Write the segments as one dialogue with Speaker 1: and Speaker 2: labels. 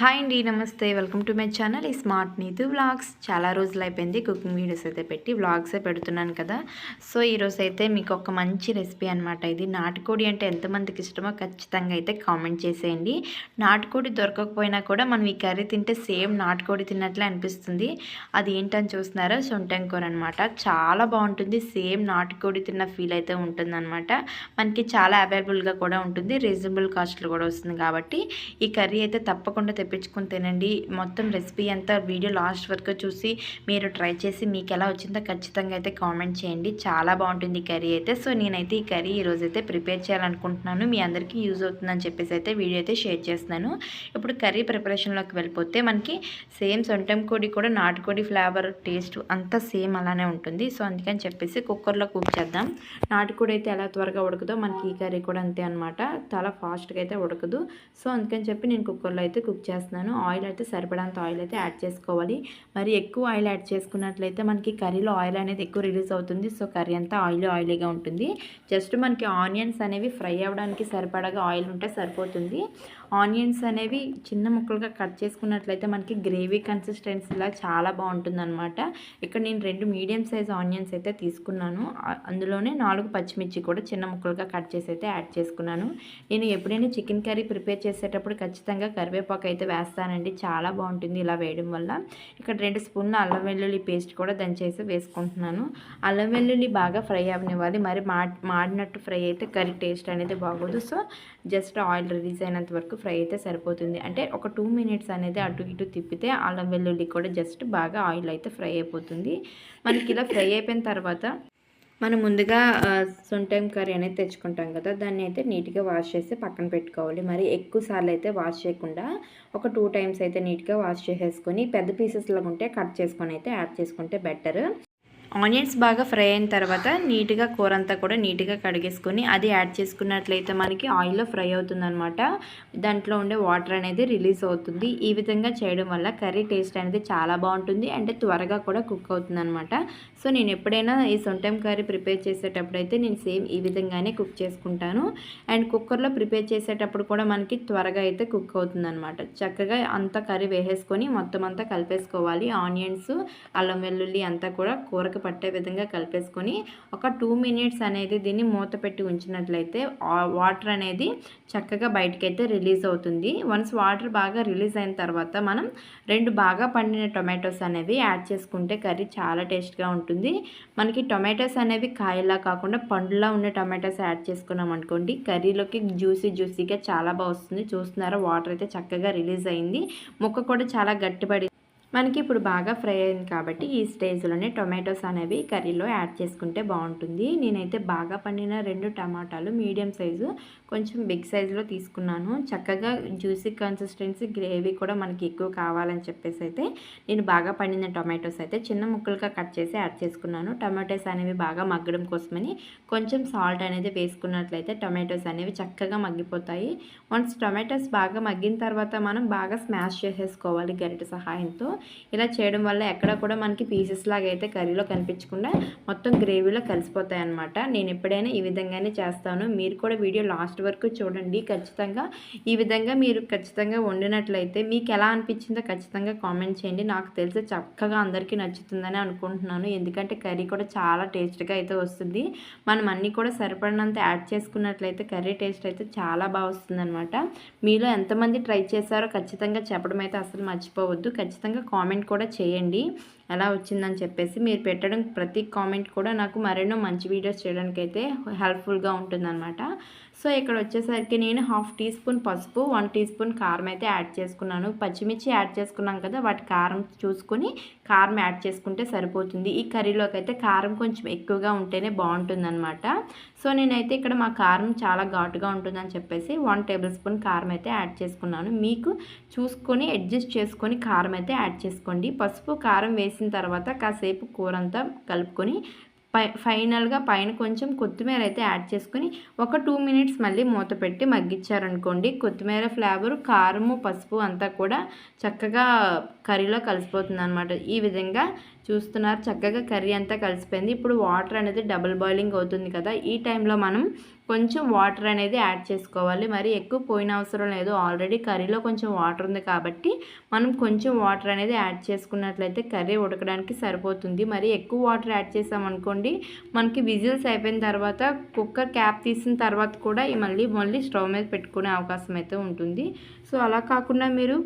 Speaker 1: Hi అండి నమస్తే. Welcome to my channel. ఈ స్మార్ట్ నీతు వ్లాగ్స్. చాలా రోజులు అయిపోయింది కుకింగ్ వీడియోస్ అయితే పెట్టి వ్లాగ్సే పెడుతున్నాను కదా. సో ఈరోజు అయితే మీకు ఒక మంచి రెసిపీ అనమాట ఇది. నాటుకోడి అంటే ఎంతమందికి ఇష్టమో ఖచ్చితంగా అయితే కామెంట్ చేసేయండి. నాటుకోడి దొరకకపోయినా కూడా మనం ఈ కర్రీ తింటే సేమ్ నాటుకోడి తిన్నట్లే అనిపిస్తుంది. అది ఏంటని చూస్తున్నారా? సొంటం కూర అనమాట చాలా బాగుంటుంది. సేమ్ నాటుకోడి తిన్న ఫీల్ అయితే ఉంటుందన్నమాట. మనకి చాలా అవైలబుల్గా కూడా ఉంటుంది. రీజనబుల్ కాస్ట్లో కూడా వస్తుంది కాబట్టి ఈ కర్రీ అయితే తప్పకుండా తెప్పించుకొని తినండి. మొత్తం రెసిపీ అంతా వీడియో లాస్ట్ వరకు చూసి మీరు ట్రై చేసి మీకు ఎలా వచ్చిందో ఖచ్చితంగా అయితే కామెంట్ చేయండి. చాలా బాగుంటుంది ఈ కర్రీ అయితే. సో నేనైతే ఈ కర్రీ ఈరోజు అయితే ప్రిపేర్ చేయాలనుకుంటున్నాను. మీ అందరికీ యూజ్ అవుతుందని చెప్పేసి అయితే వీడియో అయితే షేర్ చేస్తున్నాను. ఇప్పుడు కర్రీ ప్రిపరేషన్లోకి వెళ్ళిపోతే మనకి సేమ్ సొంటం కోడి కూడా నాటుకోడి ఫ్లేవర్ టేస్ట్ అంతా సేమ్ అలానే ఉంటుంది. సో అందుకని చెప్పేసి కుక్కర్లో కుక్ చేద్దాం. నాటుకోడి అయితే ఎలా త్వరగా ఉడకదో మనకి ఈ కర్రీ కూడా అంతే అనమాట చాలా ఫాస్ట్గా అయితే ఉడకదు. సో అందుకని చెప్పి నేను కుక్కర్లో అయితే కుక్ చేస్తాను చేస్తున్నాను. ఆయిల్ అయితే సరిపడంత ఆయిల్ అయితే యాడ్ చేసుకోవాలి. మరి ఎక్కువ ఆయిల్ యాడ్ చేసుకున్నట్లయితే మనకి కర్రీలో ఆయిల్ అనేది ఎక్కువ రిలీజ్ అవుతుంది. సో కర్రీ అంతా ఆయిల్ ఆయిలీగా ఉంటుంది. జస్ట్ మనకి ఆనియన్స్ అనేవి ఫ్రై అవ్వడానికి సరిపడగా ఆయిల్ ఉంటే సరిపోతుంది. ఆనియన్స్ అనేవి చిన్న ముక్కలుగా కట్ చేసుకున్నట్లయితే మనకి గ్రేవీ కన్సిస్టెన్సీలా చాలా బాగుంటుంది అనమాట ఇక్కడ నేను రెండు మీడియం సైజ్ ఆనియన్స్ అయితే తీసుకున్నాను. అందులోనే నాలుగు పచ్చిమిర్చి కూడా చిన్న ముక్కలుగా కట్ చేసి అయితే యాడ్ చేసుకున్నాను. నేను ఎప్పుడైనా చికెన్ కర్రీ ప్రిపేర్ చేసేటప్పుడు ఖచ్చితంగా కరివేపాకు అయితే వేస్తానండి. చాలా బాగుంటుంది ఇలా వేయడం వల్ల. ఇక్కడ రెండు స్పూన్ల అల్లం వెల్లుల్లి పేస్ట్ కూడా దంచేసి వేసుకుంటున్నాను. అల్లం వెల్లుల్లి బాగా ఫ్రై అవ్వనివ్వాలి మరి మాడినట్టు ఫ్రై అయితే కర్రీ టేస్ట్ అనేది బాగోదు. సో జస్ట్ ఆయిల్ రిలీజ్ అయినంత వరకు ఫ్రై అయితే సరిపోతుంది. అంటే ఒక టూ మినిట్స్ అనేది అటు ఇటు తిప్పితే అల్లం వెల్లుల్లి కూడా జస్ట్ బాగా ఆయిల్ అయితే ఫ్రై అయిపోతుంది. మనకి ఇలా ఫ్రై అయిపోయిన తర్వాత మనం ముందుగా సొంటైం కర్రీ అనేది తెచ్చుకుంటాం కదా దాన్ని అయితే నీట్గా వాష్ చేసి పక్కన పెట్టుకోవాలి. మరి ఎక్కువ సార్లు అయితే వాష్ చేయకుండా ఒక టూ టైమ్స్ అయితే నీట్గా వాష్ చేసేసుకొని పెద్ద పీసెస్లో ఉంటే కట్ చేసుకొని అయితే యాడ్ చేసుకుంటే బెటర్. ఆనియన్స్ బాగా ఫ్రై అయిన తర్వాత నీట్గా కూర అంతా కూడా నీట్గా కడిగేసుకొని అది యాడ్ చేసుకున్నట్లయితే మనకి ఆయిల్లో ఫ్రై అవుతుందనమాట దాంట్లో ఉండే వాటర్ అనేది రిలీజ్ అవుతుంది. ఈ విధంగా చేయడం వల్ల కర్రీ టేస్ట్ అనేది చాలా బాగుంటుంది అంటే త్వరగా కూడా కుక్ అవుతుంది సో నేను ఎప్పుడైనా ఈ సొంటం కర్రీ ప్రిపేర్ చేసేటప్పుడు అయితే నేను సేమ్ ఈ విధంగానే కుక్ చేసుకుంటాను. అండ్ కుక్కర్లో ప్రిపేర్ చేసేటప్పుడు కూడా మనకి త్వరగా అయితే కుక్ అవుతుందన్నమాట. చక్కగా అంతా కర్రీ వేసేసుకొని మొత్తం అంతా కలిపేసుకోవాలి. ఆనియన్స్ అల్లం వెల్లుల్లి అంతా కూడా కూరకు పట్టే విధంగా కలిపేసుకొని ఒక టూ మినిట్స్ అనేది దీన్ని మూత పెట్టి ఉంచినట్లయితే వాటర్ అనేది చక్కగా బయటకైతే రిలీజ్ అవుతుంది. వన్స్ వాటర్ బాగా రిలీజ్ అయిన తర్వాత మనం రెండు బాగా పండిన టొమాటోస్ అనేవి యాడ్ చేసుకుంటే కర్రీ చాలా టేస్ట్గా ఉంటుంది. మనకి టొమాటోస్ అనేవి కాయలా కాకుండా పండులా ఉన్న టొమాటోస్ యాడ్ చేసుకున్నాం అనుకోండి కర్రీలోకి జ్యూసీ జ్యూసీగా చాలా బాగా వస్తుంది. చూస్తున్నారా? వాటర్ అయితే చక్కగా రిలీజ్ అయింది. ముక్క కూడా చాలా గట్టిపడి మనకి ఇప్పుడు బాగా ఫ్రై అయింది కాబట్టి ఈ స్టేజ్లోనే టొమాటోస్ అనేవి కర్రీలో యాడ్ చేసుకుంటే బాగుంటుంది. నేనైతే బాగా పండిన రెండు టమాటాలు మీడియం సైజు కొంచెం బిగ్ సైజులో తీసుకున్నాను. చక్కగా జ్యూసీ కన్సిస్టెన్సీ గ్రేవీ కూడా మనకి ఎక్కువ కావాలని చెప్పేసి అయితే నేను బాగా పండిన టొమాటోస్ అయితే చిన్న ముక్కలుగా కట్ చేసి యాడ్ చేసుకున్నాను. టొమాటోస్ అనేవి బాగా మగ్గడం కోసమని కొంచెం సాల్ట్ అనేది వేసుకున్నట్లయితే టొమాటోస్ అనేవి చక్కగా మగ్గిపోతాయి. వన్స్ టొమాటోస్ బాగా మగ్గిన తర్వాత మనం బాగా స్మాష్ చేసేసుకోవాలి గరిట సహాయంతో. ఇలా చేయడం వల్ల ఎక్కడ కూడా మనకి పీసెస్ లాగా అయితే కర్రీలో కనిపించకుండా మొత్తం గ్రేవీలో కలిసిపోతాయి అనమాట నేను ఎప్పుడైనా ఈ విధంగానే చేస్తాను. మీరు కూడా వీడియో లాస్ట్ వరకు చూడండి. ఖచ్చితంగా ఈ విధంగా మీరు ఖచ్చితంగా వండినట్లయితే మీకు ఎలా అనిపించిందో ఖచ్చితంగా కామెంట్ చేయండి. నాకు తెలిసి చక్కగా అందరికీ నచ్చుతుందని అనుకుంటున్నాను. ఎందుకంటే కర్రీ కూడా చాలా టేస్ట్గా అయితే వస్తుంది. మనం అన్నీ కూడా సరిపడినంత యాడ్ చేసుకున్నట్లయితే కర్రీ టేస్ట్ అయితే చాలా బాగా వస్తుంది అనమాట మీలో ఎంతమంది ట్రై చేశారో ఖచ్చితంగా చెప్పడం అయితే అసలు మర్చిపోవద్దు. ఖచ్చితంగా కామెంట్ కూడా చేయండి. ఎలా వచ్చిందని చెప్పేసి మీరు పెట్టడం ప్రతి కామెంట్ కూడా నాకు మరెన్నో మంచి వీడియోస్ చేయడానికి అయితే హెల్ప్ఫుల్గా ఉంటుందన్నమాట. సో ఇక్కడ వచ్చేసరికి నేను హాఫ్ టీ స్పూన్ పసుపు వన్ టీ స్పూన్ కారం అయితే యాడ్ చేసుకున్నాను. పచ్చిమిర్చి యాడ్ చేసుకున్నాం కదా వాటి కారం చూసుకొని కారం యాడ్ చేసుకుంటే సరిపోతుంది. ఈ కర్రీలోకి అయితే కారం కొంచెం ఎక్కువగా ఉంటేనే బాగుంటుందన్నమాట. సో నేనైతే ఇక్కడ మా కారం చాలా ఘాటుగా ఉంటుందని చెప్పేసి వన్ టేబుల్ స్పూన్ కారం అయితే యాడ్ చేసుకున్నాను. మీకు చూసుకొని అడ్జస్ట్ చేసుకొని కారం అయితే యాడ్ చేసుకోండి. పసుపు కారం వేసి వేసిన తర్వాత కాసేపు కూర అంతా కలుపుకొని పై ఫైనల్గా పైన కొంచెం కొత్తిమీర అయితే యాడ్ చేసుకొని ఒక టూ మినిట్స్ మళ్ళీ మూత పెట్టి మగ్గించారనుకోండి. కొత్తిమీర ఫ్లేవర్ కారము పసుపు అంతా కూడా చక్కగా కర్రీలో కలిసిపోతుంది అనమాట ఈ విధంగా చూస్తున్నారు. చక్కగా కర్రీ అంతా కలిసిపోయింది. ఇప్పుడు వాటర్ అనేది డబుల్ బాయిలింగ్ అవుతుంది కదా ఈ టైంలో మనం కొంచెం వాటర్ అనేది యాడ్ చేసుకోవాలి. మరి ఎక్కువ పోయిన అవసరం లేదు. ఆల్రెడీ కర్రీలో కొంచెం వాటర్ ఉంది కాబట్టి మనం కొంచెం వాటర్ అనేది యాడ్ చేసుకున్నట్లయితే కర్రీ ఉడకడానికి సరిపోతుంది. మరి ఎక్కువ వాటర్ యాడ్ చేసామనుకోండి మనకి విజిల్స్ అయిపోయిన తర్వాత కుక్కర్ క్యాప్ తీసిన తర్వాత కూడా మళ్ళీ మళ్ళీ స్టవ్ మీద పెట్టుకునే అవకాశం అయితే ఉంటుంది. సో అలా కాకుండా మీరు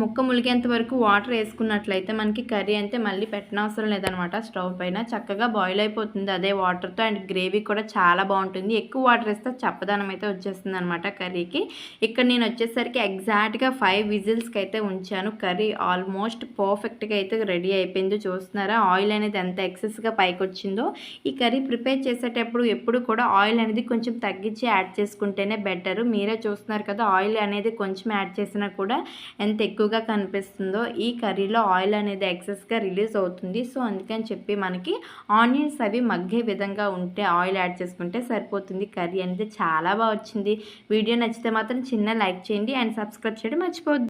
Speaker 1: ముక్క ములిగేంత వరకు వాటర్ వేసుకున్నట్లయితే మనకి కర్రీ అంతే మళ్ళీ పెట్టనవసరం లేదనమాట. స్టవ్ పైన చక్కగా బాయిల్ అయిపోతుంది. అదే వాటర్తో అండ్ గ్రేవీ కూడా చాలా బాగుంటుంది. ఎక్కువ వాటర్ వేస్తే చప్పదనం అయితే వచ్చేస్తుంది అనమాట కర్రీకి. ఇక్కడ నేను వచ్చేసరికి ఎగ్జాక్ట్గా ఫైవ్ విజిల్స్కి అయితే ఉంచాను. కర్రీ ఆల్మోస్ట్ పర్ఫెక్ట్గా అయితే రెడీ అయిపోయింది. చూస్తున్నారా? ఆయిల్ అనేది ఎంత ఎక్సెస్గా పైకి వచ్చిందో. ఈ కర్రీ ప్రిపేర్ చేసేటప్పుడు ఎప్పుడు కూడా ఆయిల్ అనేది కొంచెం తగ్గించి యాడ్ చేసుకుంటేనే బెటర్ మీరే చూస్తున్నారు కదా ఆయిల్ అనేది కొంచెం యాడ్ చేసినా కూడా ఎంత ఎక్కువ ఎక్కువగా కనిపిస్తుందో ఈ కర్రీలో ఆయిల్ అనేది ఎక్సెస్గా రిలీజ్ అవుతుంది. సో అందుకని చెప్పి మనకి ఆనియన్స్ అవి మగ్గే విధంగా ఉంటే ఆయిల్ యాడ్ చేసుకుంటే సరిపోతుంది. కర్రీ అనేది చాలా బాగా వచ్చింది. వీడియో నచ్చితే మాత్రం చిన్న లైక్ చేయండి అండ్ సబ్స్క్రైబ్ చేయడం మర్చిపోద్దు